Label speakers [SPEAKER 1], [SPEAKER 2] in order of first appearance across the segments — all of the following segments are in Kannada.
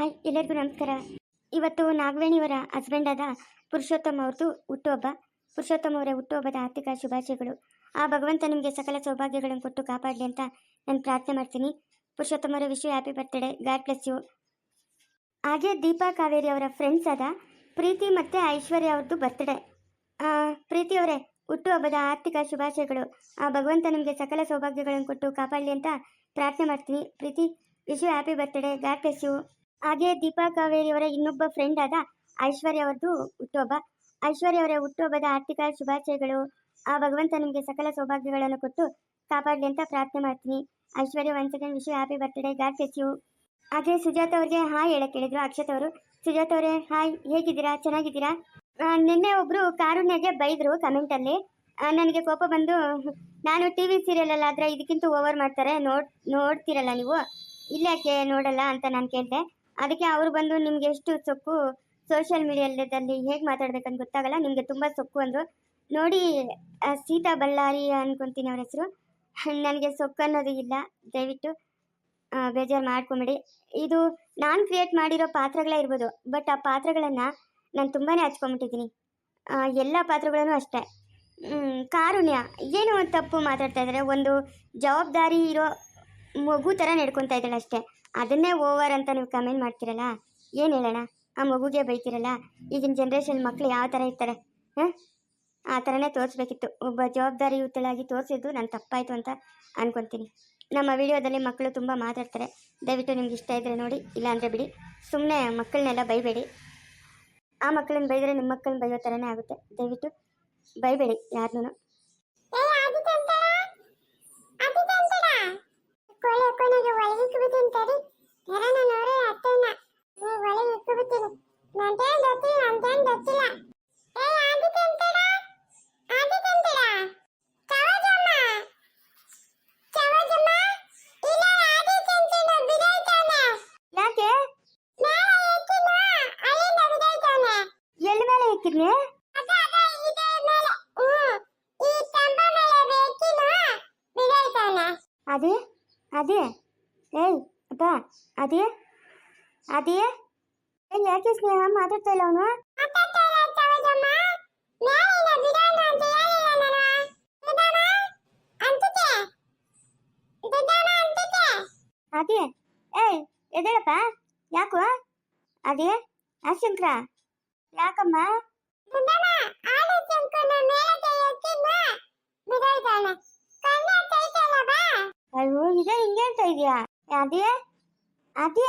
[SPEAKER 1] ಹಾಯ್, ಎಲ್ಲರಿಗೂ ನಮಸ್ಕಾರ. ಇವತ್ತು ನಾಗವೇಣಿಯವರ ಹಸ್ಬೆಂಡ್ ಆದ ಪುರುಷೋತ್ತಮ ಅವ್ರದ್ದು ಹುಟ್ಟುಹಬ್ಬ. ಪುರುಷೋತ್ತಮ ಅವರ ಹುಟ್ಟುಹಬ್ಬದ ಆರ್ಥಿಕ ಶುಭಾಶಯಗಳು. ಆ ಭಗವಂತ ನಿಮಗೆ ಸಕಲ ಸೌಭಾಗ್ಯಗಳನ್ನು ಕೊಟ್ಟು ಕಾಪಾಡಲಿ ಅಂತ ನಾನು ಪ್ರಾರ್ಥನೆ ಮಾಡ್ತೀನಿ. ಪುರುಷೋತ್ತಮ ಅವರ Vishwa happy birthday god bless you ಹಾಗೆ ದೀಪಾ ಕಾವೇರಿ ಅವರ ಫ್ರೆಂಡ್ಸ್ ಆದ ಪ್ರೀತಿ ಮತ್ತು ಐಶ್ವರ್ಯ ಅವ್ರದ್ದು ಬರ್ತ್ಡೇ ಪ್ರೀತಿ ಅವರೇ ಹುಟ್ಟುಹಬ್ಬದ ಆರ್ಥಿಕ ಶುಭಾಶಯಗಳು. ಆ ಭಗವಂತ ನಿಮಗೆ ಸಕಲ ಸೌಭಾಗ್ಯಗಳನ್ನು ಕೊಟ್ಟು ಕಾಪಾಡಲಿ ಅಂತ ಪ್ರಾರ್ಥನೆ ಮಾಡ್ತೀನಿ. Preethi Vishwa happy birthday god bless you ಹಾಗೆ ದೀಪಾ ಕಾವೇರಿ ಅವರ ಇನ್ನೊಬ್ಬ ಫ್ರೆಂಡ್ ಆದ ಐಶ್ವರ್ಯ ಅವ್ರದ್ದು ಹುಟ್ಟುಹಬ್ಬ. ಐಶ್ವರ್ಯ ಅವರ ಹುಟ್ಟುಹಬ್ಬದ ಆರ್ಥಿಕ ಶುಭಾಶಯಗಳು. ಆ ಭಗವಂತ ನಿಮಗೆ ಸಕಲ ಸೌಭಾಗ್ಯಗಳನ್ನು ಕೊಟ್ಟು ಕಾಪಾಡಲಿ ಅಂತ ಪ್ರಾರ್ಥನೆ ಮಾಡ್ತೀನಿ. Aishwarya one second Vishwa happy birthday god you ಹಾಗೆ ಸುಜಾತ ಅವ್ರಿಗೆ ಹಾಯ್ ಹೇಳಕ್ಕೆ ಹೇಳಿದ್ರು ಅಕ್ಷತ್ ಅವರು. ಸುಜಾತ ಅವರೇ, ಹಾಯ್. ಹೇಗಿದ್ದೀರಾ? ಚೆನ್ನಾಗಿದ್ದೀರಾ? ನಿನ್ನೆ ಒಬ್ರು ಕಾರುಣ್ಯಗೆ ಬೈದ್ರು ಕಮೆಂಟಲ್ಲಿ ನನಗೆ ಕೋಪ ಬಂದು, ನಾನು ಟಿ ವಿ ಸೀರಿಯಲ್ ಆದರೆ ಇದಕ್ಕಿಂತ ಓವರ್ ಮಾಡ್ತಾರೆ. ನೋಡ್, ನೋಡ್ತೀರಲ್ಲ ನೀವು? ಇಲ್ಲಾಕೆ ನೋಡಲ್ಲ ಅಂತ ನಾನು ಕೇಳಿದೆ. ಅದಕ್ಕೆ ಅವರು ಬಂದು ನಿಮ್ಗೆ ಎಷ್ಟು ಸೊಕ್ಕು ಸೋಷಿಯಲ್ ಮೀಡಿಯಾದಲ್ಲಿ ಹೇಗೆ ಮಾತಾಡ್ಬೇಕಂತ ಗೊತ್ತಾಗಲ್ಲ, ನಿಮಗೆ ತುಂಬ ಸೊಕ್ಕು ಅಂದರು. ನೋಡಿ ಸೀತಾ ಬಳ್ಳಾರಿ ಅನ್ಕೊಂತೀನಿ ಅವ್ರ ಹೆಸರು. ನನಗೆ ಸೊಕ್ಕು ಅನ್ನೋದು ಇಲ್ಲ, ದಯವಿಟ್ಟು ಬೇಜಾರು ಮಾಡ್ಕೊಬೇಡಿ. ಇದು ನಾನು ಕ್ರಿಯೇಟ್ ಮಾಡಿರೋ ಪಾತ್ರಗಳೇ ಇರ್ಬೋದು ಬಟ್ ಆ ಪಾತ್ರಗಳನ್ನು ನಾನು ತುಂಬಾ ಹಚ್ಕೊಂಬಿಟ್ಟಿದ್ದೀನಿ. ಎಲ್ಲ ಪಾತ್ರಗಳನ್ನು ಅಷ್ಟೇ. ಕಾರುಣ್ಯ, ಏನು ತಪ್ಪು ಮಾತಾಡ್ತಾ ಇದ್ದಾರೆ ಒಂದು ಜವಾಬ್ದಾರಿ ಇರೋ ಮಗು ಥರ ನಡ್ಕೊತಾ ಇದ್ದಾಳೆ ಅಷ್ಟೇ. ಅದನ್ನೇ ಓವರ್ ಅಂತ ನೀವು ಕಮೆಂಟ್ ಮಾಡ್ತೀರಲ್ಲ? ಏನು ಹೇಳೋಣ? ಆ ಮಗುಗೆ ಬೈತೀರಲ್ಲ? ಈಗಿನ ಜನ್ರೇಷನ್ ಮಕ್ಕಳು ಯಾವ ಥರ ಇರ್ತಾರೆ? ಹಾಂ? ಆ ಥರನೇ ತೋರಿಸ್ಬೇಕಿತ್ತು. ಒಬ್ಬ ಜವಾಬ್ದಾರಿಯುತಳಾಗಿ ತೋರಿಸಿದ್ದು ನಾನು ತಪ್ಪಾಯಿತು ಅಂತ ಅನ್ಕೊತೀನಿ. ನಮ್ಮ ವಿಡಿಯೋದಲ್ಲಿ ಮಕ್ಕಳು ತುಂಬ ಮಾತಾಡ್ತಾರೆ. ದಯವಿಟ್ಟು ನಿಮ್ಗೆ ಇಷ್ಟ ಇದ್ದರೆ ನೋಡಿ, ಇಲ್ಲಾಂದರೆ ಬಿಡಿ. ಸುಮ್ಮನೆ ಮಕ್ಕಳನ್ನೆಲ್ಲ ಬೈಬೇಡಿ. ಆ ಮಕ್ಕಳನ್ನ ಬೈದರೆ ನಿಮ್ಮ ಮಕ್ಕಳನ್ನ ಬೈಯೋ ಥರನೇ ಆಗುತ್ತೆ. ದಯವಿಟ್ಟು ಬೈಬೇಡಿ ಯಾರನ್ನೂ.
[SPEAKER 2] ಹಾಕೊಂಡಾಗ ಒಳಗೆ ಇಕ್ಬಿಟ್ಟಿನಿ ತಡಿ. ಯಾರನ್ನ ನೋಡ್ರಿ ಅತ್ತೆನ ನೀ ಒಳಗೆ ಇಕ್ಬಿಟ್ಟಿನಿ ನಂತೇನ್ ಗೊತ್ತಿಲ್ಲ ನಂತೇನ್ ಗೊತ್ತಿಲ್ಲ ಏ ಆದಿತ್ಯ ಅಂತಡ ಆದಿತ್ಯ ಅಂತಡ ಚವಜಮ್ಮ ಚವಜಮ್ಮ ಇಲ್ಲ ಆದಿತ್ಯ ಅಂತಡ ಬಿಡೈತಾನೆ
[SPEAKER 1] ಯಾಕೆ?
[SPEAKER 2] ಮೇಲೆ ಎತ್ತಿನ ಅಲ್ಲಿಂದ
[SPEAKER 1] ಎಲ್ಲಿ ಮೇಲೆ ಇಕ್ಕಿದ್ನಿ
[SPEAKER 2] ಅದ ಅದ ಇದೆ ಮೇಲೆ. ಈ ಕಂಬ ಮೇಲೆ
[SPEAKER 1] ಅದೇ? ಅದೇ. ಏಯ್, ಅಪ್ಪ, ಅದೇ? ಅದೇ? ಏನ್ ಯಾಕೆ ಸ್ನೇಹ ಮಾತಾಡ್ತಾ ಇಲ್ಲ ಅವನು? ಅದೇ. ಏಯ್ ಎದೇಳಪ್ಪ ಯಾಕೋ? ಅದೇ? ಆಶಂಕ್ರ ಯಾಕಮ್ಮ?
[SPEAKER 2] ಚಂಕನ ಮೇಲೆ ಎತ್ತಿನ ಬಿಡೋಯ್ತಾನೆ. ಕಣ್ಣ ತೈತಲ್ಲ ಬಾ
[SPEAKER 1] ಅಯ್ಯೋ ಈಗ ಹಿಂಗೆ ಹೇಳ್ತಾ ಇದೆಯಾ? ಅದೇ ಅದೇ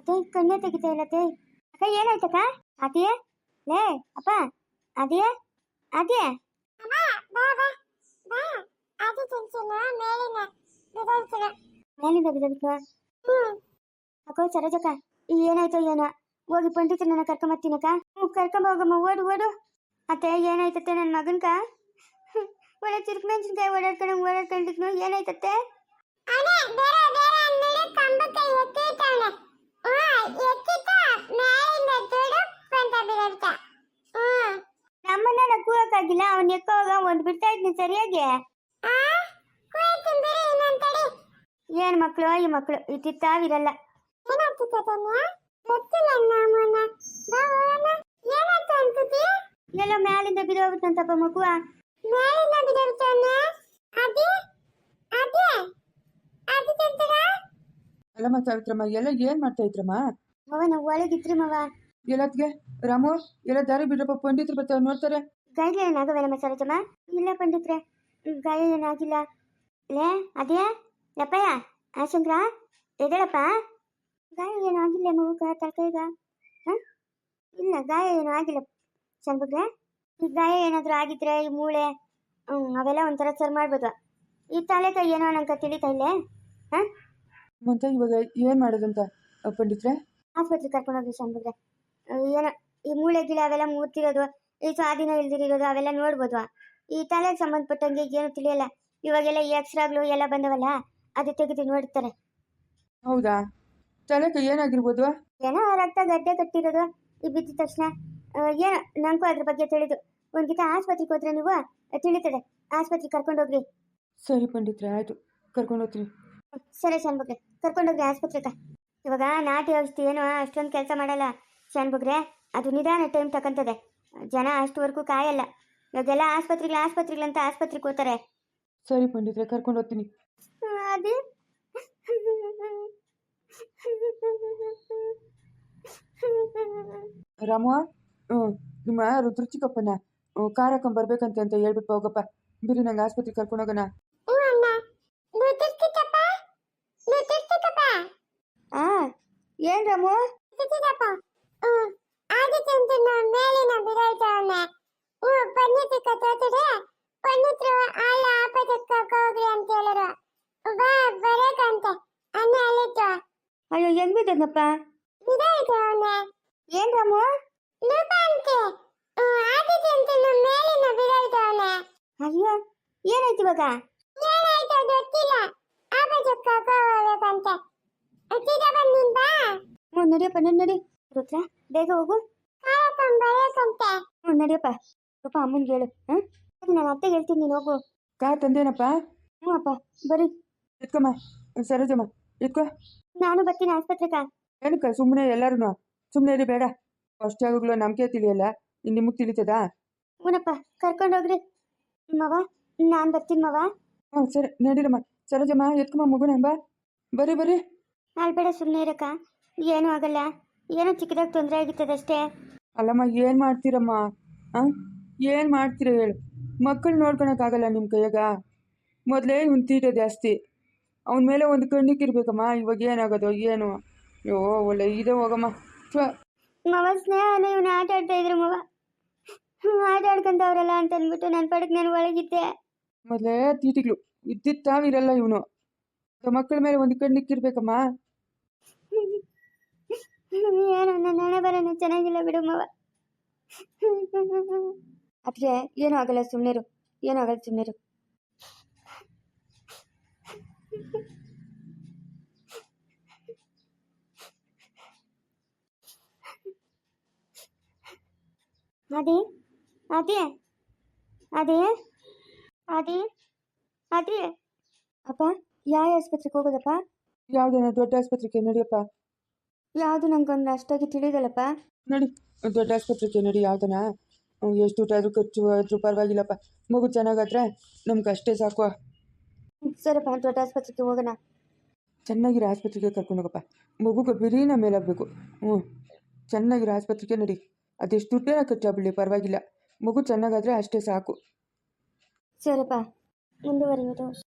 [SPEAKER 1] ಅದೇ ಕಣ್ಣೆ ತೆಗಿತಾ ಇಲ್ಲ ತೇ ಅಕ್ಕ ಏನಾಯ್ತಕ್ಕ? ಅದೇ ಲೇ ಅಪ್ಪ ಅದೇ ಅದೇ ಮೇಲಿಂದ ಬಿದ್ದಬಿಟ್ವ
[SPEAKER 2] ಹ್ಮ್
[SPEAKER 1] ಅಕ್ಕೋ ಸರೋಜಕ್ಕ ಏನಾಯ್ತೋ ಏನೋ? ಹೋಗಿ ಪಂಡಿತರನ್ನ ಕರ್ಕೊಂಬತ್ತೀನಕ್ಕ? ಕರ್ಕೊಂಬೋಗಮ್ಮ ಓಡು ಓಡು. ಅತ್ತೆ ಏನಾಯ್ತತ್ತೆ ನನ್ನ ಮಗನ್ಕ? ಒಳ್ಳೆ ಚಿರುಕು ಮೆಣಸಿನ್ಕಾಯಿ ಓಡಾಡ್ಕೊಂಡು ಓಡಾಡ್ಕೊಂಡಿದ್ನು ಏನಾಯ್ತತ್ತೆ
[SPEAKER 2] ಅದೇ ಬೇರೆ ಬೇರೆ ಅಂಗಡಿ ಕಂಬಕ್ಕೆ ಎತ್ತಿತಾನೆ ಹ್ಮ್ ಎತ್ತಿತ ಮೇಲಿಂದ ತುಡು ಅಂತ ಬಿಡುತ್ತ ಹ್ಮ್
[SPEAKER 1] ನಮ್ಮನ್ನ ನಕ್ಕೂಗಕ್ಕಾಗಿಲ್ಲ ಅವ್ನು ಎಕ್ಕೋವಾಗ ಒಂದು ಬಿಡ್ತಾ ಇದ್ನಿ ಸರಿಯಾಗಿ
[SPEAKER 2] ಆ ಕುಯ್ತೀನಿ ಬಿಡಿ ಇನ್ನೊಂದ್ಸರಿ
[SPEAKER 1] ಏನು ಮಕ್ಕಳು ಈ ಮಕ್ಕಳು ಇತ್ತಿತ್ತಾವಿರಲ್ಲ
[SPEAKER 2] ಏನಾಗ್ತಿತ್ತು ತನ್ಯ ಗೊತ್ತಿಲ್ಲ ನಮ್ಮನ್ನ ಬಾ ಹೋಗೋಣ ಏನಾಯ್ತು ಅನ್ಸುತ್ತಿ
[SPEAKER 1] ಎಲ್ಲೋ ಮ್ಯಾಲಿಂದ ಬಿದ್ದೋಗ್ಬಿಟ್ಟಂತಪ್ಪ ಮಗುವ
[SPEAKER 2] ಮೇಲಿಂದ ಬಿಡುತ್ತಾನೆ ಅದೇ ಅದೇ ಅದು ಚಂಚನ
[SPEAKER 3] ಅಲ್ಲಮ್ಮ ಸಾವಿತ್ರಮ್ಮ ಎಲ್ಲ ಏನ್ ಮಾಡ್ತಾ ಇದ್ರಮ್ಮ
[SPEAKER 1] ಮವ ನಾವು ಒಳಗಿದ್ರಿ ಮವ
[SPEAKER 3] ಎಲ್ಲತ್ಗೆ ರಾಮು ಎಲ್ಲ ದಾರಿ ಬಿಡ್ರಪ್ಪ ಪಂಡಿತರು ಬರ್ತಾವ ನೋಡ್ತಾರೆ
[SPEAKER 1] ಗಾಯ ಏನಾಗವೇನಮ್ಮ ಸರೋಜಮ್ಮ ಇಲ್ಲ ಪಂಡಿತ್ರೆ ಗಾಯ ಏನಾಗಿಲ್ಲ ಲೇ ಅದೇ ಯಪ್ಪಯ್ಯ ಆಶಂಕ್ರ ಎದೇಳಪ್ಪ ಗಾಯ ಏನೂ ಆಗಿಲ್ಲ ಮಗುಗ ತಲೆಕೈಗ ಹಾಂ ಇಲ್ಲ ಗಾಯ ಏನೂ ಆಗಿಲ್ಲ ಚಂಬಗ್ರೆ ಈ ಗಾಯ ಏನಾದರೂ ಆಗಿದ್ರೆ ಈ ಮೂಳೆ ಅವೆಲ್ಲ ಒಂಥರ ಸರ್ ಮಾಡ್ಬೋದು ಈ ತಲೆ ಕೈ ಏನೋ ನಂಗೆ ತಿಳಿತಾ ಇಲ್ಲೇ? ಹಾಂ?
[SPEAKER 3] ಮತ್ತೆ ಇವಾಗ ಏನ್ ಮಾಡೋದಂತ ಪಂಡಿತ್ರೆ?
[SPEAKER 1] ಆಸ್ಪತ್ರೆಗೆ ಕರ್ಕೊಂಡೋಗಿ ಶಾಂತಿದ್ರೆ. ಏನೋ ಈ ಮೂಳೆ ಗಿಳೆ ಅವೆಲ್ಲ ಮೂರ್ತಿರೋದು ಈ ಸ್ವಾಧೀನ ಇಲ್ದಿರೋದು ಅವೆಲ್ಲ ನೋಡ್ಬೋದು ಈ ತಲೆಗೆ ಸಂಬಂಧಪಟ್ಟಂಗೆ ಏನು ತಿಳಿಯಲ್ಲ. ಇವಾಗೆಲ್ಲ ಈ ಎಕ್ಸ್ರಾಗ್ಲು ಎಲ್ಲ ಬಂದವಲ್ಲ ಅದು ತೆಗೆದು ನೋಡ್ತಾರೆ.
[SPEAKER 3] ಹೌದಾ? ತಲೆಗೆ ಏನಾಗಿರ್ಬೋದು
[SPEAKER 1] ಏನೋ ರಕ್ತ ಗಡ್ಡೆ ಕಟ್ಟಿರೋದು ಈ ಬಿದ್ದ ತಕ್ಷಣ. ಏನೋ ನನಗೂ ಅದ್ರ ಬಗ್ಗೆ ತಿಳಿದು. ಒಂದ್ಕಿತ ಆಸ್ಪತ್ರೆಗೆ ಹೋದ್ರೆ ನೀವು ತಿಳಿತದೆ. ಆಸ್ಪತ್ರೆಗೆ ಕರ್ಕೊಂಡೋಗ್ರಿ
[SPEAKER 3] ಸರಿ ಪಂಡಿತ್ರೆ ಆಯ್ತು. ಕರ್ಕೊಂಡು ಹೋಗ್ತೀನಿ.
[SPEAKER 1] ಸರಿ ಶಾನ್ಭುಗ್ರೆ ಕರ್ಕೊಂಡೋಗ್ರಿ ಆಸ್ಪತ್ರೆಗೆ ಇವಾಗ ನಾಟಿ ಔಷಧಿ ಏನು ಅಷ್ಟೊಂದು ಕೆಲಸ ಮಾಡಲ್ಲ ಶಾನ್ಭುಗ್ರೆ ಅದು ನಿಧಾನ ಟೈಮ್ ತಕಂತದೆ. ಜನ ಅಷ್ಟುವರೆಗೂ ಕಾಯಲ್ಲ. ಇವಾಗೆಲ್ಲ ಆಸ್ಪತ್ರೆಗಳು ಆಸ್ಪತ್ರೆಗಳಂತ ಆಸ್ಪತ್ರೆಗೆ ಹೋಗ್ತಾರೆ.
[SPEAKER 3] ಸರಿ ಪಂಡಿತ್ರೆ ಕರ್ಕೊಂಡು ಹೋಗ್ತೀನಿ.
[SPEAKER 1] ಅದೇ.
[SPEAKER 3] ನಿಮ್ಮ ರುದ್ರಚಿಕ್ಕಪ್ಪನ ಹ್ಞೂ ಕಾರ್ ಹಾಕೊಂಡ್ ಬರ್ಬೇಕಂತೆ ಅಂತ ಹೇಳ್ಬಿಟ್ಟು ಹೋಗಪ್ಪ. ಬಿರಿ ನಂಗೆ ಆಸ್ಪತ್ರೆಗೆ ಕರ್ಕೊಂಡು ಹೋಗೋಣ.
[SPEAKER 2] ಹ್ಞೂ ಅಣ್ಣ ನುತ್ತಿರ್ತಿಕ್ಕಪ್ಪ ನುತ್ತಿರ್ತಿಕ್ಕಪ್ಪ
[SPEAKER 1] ಆ ಏನ್ ರಾಮು? ಅಯ್ಯೋ ಹೆಂಗ್
[SPEAKER 2] ಬಿಡಾಯ್ತವನೆ
[SPEAKER 1] ಏನ್ ರಾಮು?
[SPEAKER 2] ರೂಪ
[SPEAKER 1] ಅಯ್ಯೋ ಏನಾಯ್ತು ಇವಾಗ?
[SPEAKER 2] ಏನಾಯ್ತು ಗೊತ್ತಿಲ್ಲ. ಆಪದಕ್ಕೆ ಹೋಗ್ಬೇಕಂತೆ. ಚಿಕ್ಕ ಬಂದಿನ್ ಬಾ.
[SPEAKER 1] ಹ್ಞೂ ನಡಿಯಪ್ಪ ನಡಿ ನಡಿ. ರುದ್ರ ಬೇಗ ಹೋಗು.
[SPEAKER 2] ಕಾಯಕಂ ಬರೇಕಂತೆ
[SPEAKER 1] ಹ್ಞೂ ನಡಿಯಪ್ಪ. ಪಾಪ ಅಮ್ಮನಿಗೆ ಹೇಳು ಹಾಂ ನಾನು ಅತ್ತೆಗೆ ಹೇಳ್ತೀನಿ ನೀನು ಹೋಗು.
[SPEAKER 3] ಕಾ ತಂದೇನಪ್ಪ?
[SPEAKER 1] ಹ್ಞೂ ಅಪ್ಪ ಬರೀ.
[SPEAKER 3] ಇಟ್ಕೊಮ್ಮ ಸರೋಜಮ್ಮ ಇಟ್ಕೋ
[SPEAKER 1] ನಾನು ಬರ್ತೀನಿ ಆಸ್ಪತ್ರೆಗ.
[SPEAKER 3] ಏನಕ್ಕ ಸುಮ್ಮನೆ ಎಲ್ಲರೂ ಸುಮ್ಮನೆ ಇರಿ ಬೇಡ. ಅಷ್ಟು ಜಾಗಗಳು ನಮಗೆ ತಿಳಿಯಲ್ಲ ಇನ್ನು ನಿಮಗೆ ತಿಳಿತದಾ?
[SPEAKER 1] ಹ್ಞೂನಪ್ಪ ಕರ್ಕೊಂಡು ಹೋಗ್ರಿ. ಮವ ನಾನು ಬರ್ತೀನಿ ಮವ.
[SPEAKER 3] ಹಾಂ ಸರಿ ನಡೀರಮ್ಮ. ಸರೋಜಮ್ಮ ಎತ್ಕಮ್ಮ ಮಗುನ ಬಾ ಬರ್ರಿ ಬರ್ರಿ.
[SPEAKER 1] ಅಲ್ಬೇಡ ಸುಮ್ಮನೆ ಇರಕ್ಕ. ಏನೂ ಆಗಲ್ಲ. ಏನೋ ಚಿಕ್ಕದಾಗಿ ತೊಂದರೆ ಆಗಿರ್ತದೆ ಅಷ್ಟೇ
[SPEAKER 3] ಅಲ್ಲಮ್ಮ ಏನು ಮಾಡ್ತೀರಮ್ಮ? ಹಾಂ ಏನು ಮಾಡ್ತೀರ ಹೇಳು. ಮಕ್ಕಳು ನೋಡ್ಕೊಳಕ್ಕಾಗಲ್ಲ ನಿಮ್ಮ ಕೈಯಾಗ. ಮೊದಲೇ ಇವ್ನು ತೀಟ ಜಾಸ್ತಿ. ಅವನ ಮೇಲೆ ಒಂದು ಕಣ್ಣಿಕ್ಕಿರ್ಬೇಕಮ್ಮ ಇವಾಗ ಏನಾಗೋದು ಏನು. ಅಯ್ಯೋ ಒಳ್ಳೆ ಇದೆ ಹೋಗಮ್ಮ.
[SPEAKER 1] ಮವ ಸ್ನೇಹ ಇವನು ಆಟ ಆಡ್ತಾ ಇದ್ರು ಮವ. ಆಟ ಆಡ್ಕೊಂತವ್ರಲ್ಲ ಅಂತ ಅಂದ್ಬಿಟ್ಟು ನನ್ನ ಪಡಕ್ಕೆ ನಾನು ಒಳಗಿದ್ದೆ.
[SPEAKER 3] ಮೊದಲೇ ತೀಟಿಗಳು ಇದ್ದಿದ್ದು ತಾವಿರಲ್ಲ ಇವನು. ಮಕ್ಕಳ ಮೇಲೆ ಒಂದು ಕಣ್ಣಿಕ್ಕಿರ್ಬೇಕಮ್ಮ
[SPEAKER 1] ಏನೋ ನನ್ನ ಹಣೆ ಬರೋಣ ಚೆನ್ನಾಗಿಲ್ಲ ಬಿಡು ಮವ. ಅದಕ್ಕೆ ಏನೂ ಆಗಲ್ಲ ಸುಮ್ಮನೆರು ಏನೂ ಆಗಲ್ಲ ಸುಮ್ಮನೆರು ಅದೇ ಅದೇ ಅದೇ ಅದೇ ಅದೇ. ಅಪ್ಪ ಯಾವ ಆಸ್ಪತ್ರೆಗೆ ಹೋಗೋದಪ್ಪ?
[SPEAKER 3] ಯಾವುದೇನೋ ದೊಡ್ಡ ಆಸ್ಪತ್ರೆಗೆ ನಡಿಯಪ್ಪ?
[SPEAKER 1] ಯಾವುದು ನಂಗೊಂದು ಅಷ್ಟಾಗಿ ತಿಳಿದಲ್ಲಪ್ಪ?
[SPEAKER 3] ನಡಿ ದೊಡ್ಡ ಆಸ್ಪತ್ರೆಗೆ ನಡಿ ಯಾವ್ದನ? ಎಷ್ಟು ಎಷ್ಟು ಆದರೂ ಖರ್ಚು ಆದ್ರೂ ಪರವಾಗಿಲ್ಲಪ್ಪ. ಮಗು ಚೆನ್ನಾಗಾದ್ರೆ ನಮ್ಗೆ ಅಷ್ಟೇ ಸಾಕು.
[SPEAKER 1] ಸರಪ್ಪ ದೊಡ್ಡ ಆಸ್ಪತ್ರೆಗೆ ಹೋಗೋಣ.
[SPEAKER 3] ಚೆನ್ನಾಗಿರೋ ಆಸ್ಪತ್ರೆಗೆ ಕರ್ಕೊಂಡು ಹೋಗಪ್ಪ. ಮಗುಗೆ ಬಿರಿನ ಮೇಲಾಗಬೇಕು. ಹ್ಞೂ ಚೆನ್ನಾಗಿರೋ ಆಸ್ಪತ್ರೆಗೆ ನಡಿ. ಅದೆಷ್ಟು ದುಡ್ಡೇನ ಖರ್ಚಾಗ್ಬಿಡಲಿ ಪರವಾಗಿಲ್ಲ. ಮಗು ಚೆನ್ನಾಗಾದ್ರೆ ಅಷ್ಟೇ ಸಾಕು.
[SPEAKER 1] ಸರಪ್ಪ ಮುಂದುವರಿಯೋದು